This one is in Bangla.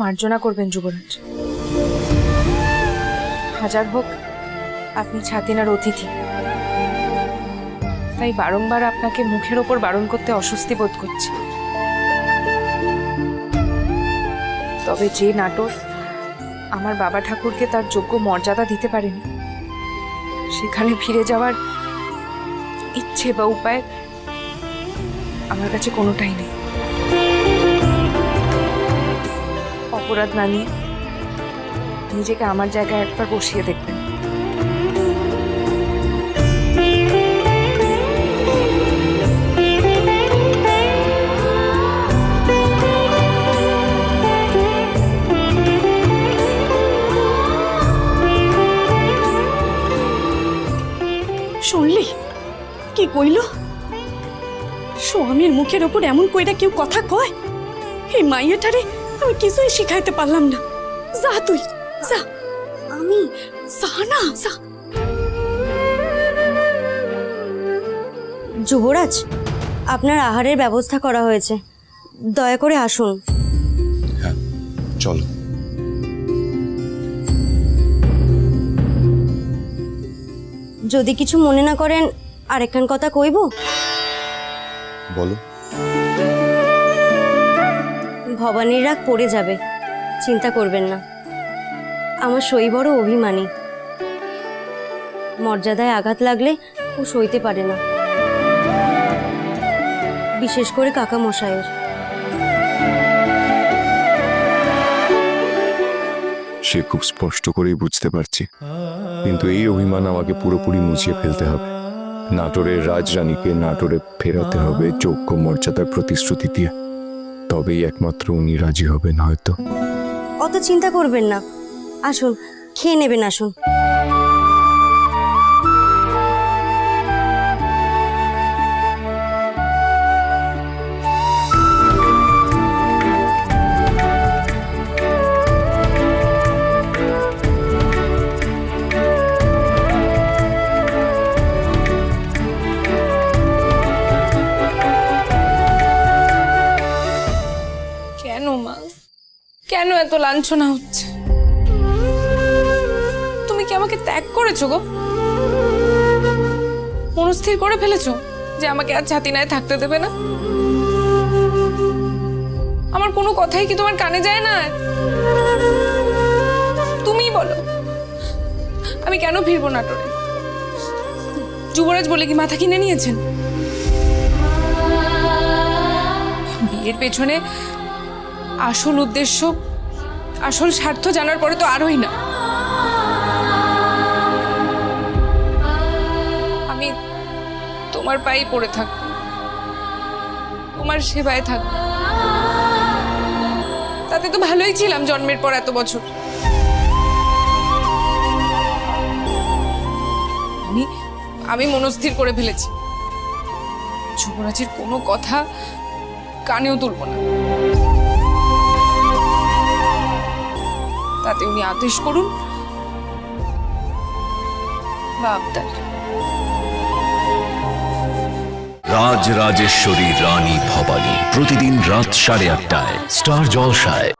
মার্জনা করবেন যুবরাজ। হাজার হোক, আপনি ছাতিনার অতিথি। তাই বারংবার আপনাকে মুখের ওপর বারণ করতে অস্বস্তি বোধ করছি। তবে যে নাটক আমার বাবা ঠাকুরকে তার যোগ্য মর্যাদা দিতে পারেনি, সেখানে ফিরে যাওয়ার ইচ্ছে বা উপায় আমার কাছে কোনোটাই নেই। অপরাধ না নিয়ে নিজেকে আমার জায়গায় একবার বসিয়ে দেখবেন। শুনলি? কি কইল? স্বামীর মুখের ওপর এমন কইরা কেউ কথা কয়? এই মাইয়াটারে আমি কিছুই শিখাইতে পারলাম না। যা তুই যা। আমি? যা না যা। যুবরাজ আপনার আহারের ব্যবস্থা করা হয়েছে। দয়া করে আসুন। হ্যাঁ চলো। যদি কিছু মনে না করেন আরেকখান কথা কইব? বলো। ভবানীর রাগ পড়ে যাবে। চিন্তা করবেন না। আমার সই বড় অভিমানী। মর্যাদায় আঘাত লাগলে ও সইতে পারে না। বিশেষ করে কাকা মশাইয়ের। সে খুব স্পষ্ট করেই বুঝতে পারছি। কিন্তু এই অভিমান আমাকে পুরোপুরি মুছিয়ে ফেলতে হবে। নাটোরের রাজরানীকে নাটোরে ফেরাতে হবে, যোগ্য মর্যাদার প্রতিশ্রুতি দিয়ে। তবেই একমাত্র উনি রাজি হবেন হয়তো। অত চিন্তা করবেন না। আসুন খেয়ে নেবেন আসুন। কেন এত লাঞ্ছনা হচ্ছে? তুমি কি আমাকে ত্যাগ করেছ গো? মনস্থির করে ফেলেছো যে আমাকে আর ছাতিনায় থাকতে দেবে না? আমার কোনো কথাই কি তোমার কানে যায় না? তুমিই বলো। আমি কেন ফিরবো নাটোরে? যুবরাজ বলে কি মাথা কিনে নিয়েছেন? বিয়ের পেছনে আসল উদ্দেশ্য, আসল স্বার্থ জানার পরে তো আরোই না। আমি তোমার পায়ে পড়ে থাক, তোমার সেবায় থাক। তাতে তো ভালোই ছিলাম জন্মের পর এত বছর। আমি আমি মনস্থির করে ফেলেছি। যুবরাজের কোনো কথা কানেও তুলব না। উনি আদেশ করুন। রাজ রাজেশ্বরী রানী ভবানী প্রতিদিন রাত সাড়ে আটটায় স্টার জলসায়।